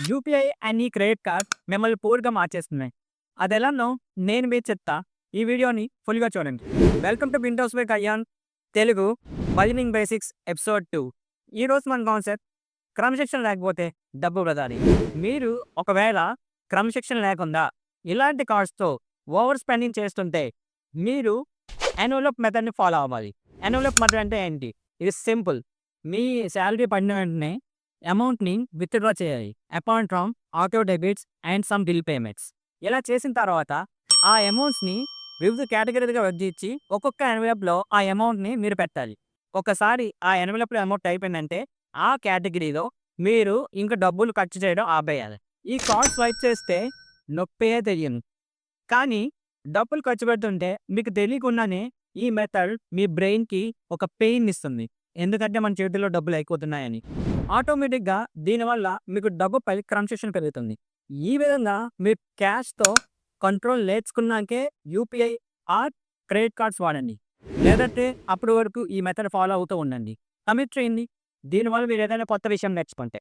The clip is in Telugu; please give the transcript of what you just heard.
యూపీఐ అండ్ ఈ క్రెడిట్ కార్డ్ మిమ్మల్ని పూర్గా మార్చేస్తున్నాయి అది ఎలానో నేను మీకు చెప్తా ఈ వీడియోని ఫుల్గా చూడండి. Welcome to Windows by Kalyan Telugu బలినింగ్ basics episode two. ఈరోజు మన కాన్సెప్ట్ క్రమశిక్షణ లేకపోతే డబ్బు బ్రదాలి మీరు ఒకవేళ క్రమశిక్షణ లేకుండా ఇలాంటి కార్డ్స్తో ఓవర్ స్పెండింగ్ చేస్తుంటే మీరు ఎన్వలప్ మెథడ్ని ఫాలో అవ్వాలి. ఎన్వలప్ మెథడ్ అంటే ఏంటి? ఇది సింపుల్. మీ శాలరీ పడిన వెంటనే అమౌంట్ని విత్డ్రా చేయాలి. Appoint from auto debits and some bill payments. ఇలా చేసిన తర్వాత ఆ అమౌంట్స్ని వివిధ కేటగిరీలుగా విభజించి ఒక్కొక్క ఎన్వలప్లో ఆ అమౌంట్ని మీరు పెట్టాలి. ఒకసారి ఆ ఎన్వలప్లో అమౌంట్ అయిపోయిందంటే ఆ కేటగిరీలో మీరు ఇంకా డబ్బులు ఖర్చు చేయడం ఆపేయాలి. ఈ కార్డ్ స్వైప్ చేస్తే నొప్పే తెలియదు కానీ డబ్బులు ఖర్చు పెడుతుంటే మీకు తెలియకుండానే ఈ మెథడ్ మీ బ్రెయిన్కి ఒక పెయిన్ ఇస్తుంది. ఎందుకంటే మన చేతిలో డబ్బులు అయిపోతున్నాయని. ఆటోమేటిక్గా దీనివల్ల మీకు డబ్బుపై క్రమశిక్షణ పెరుగుతుంది. ఈ విధంగా మీరు క్యాష్తో కంట్రోల్ నేర్చుకున్నాకే యూపీఐ ఆర్ క్రెడిట్ కార్డ్స్ వాడండి. లేదంటే అప్పటి వరకు ఈ మెథడ్ ఫాలో అవుతూ ఉండండి. కమిట్ చేయండి. దీనివల్ల మీరు ఏదైనా కొత్త విషయం నేర్చుకుంటే.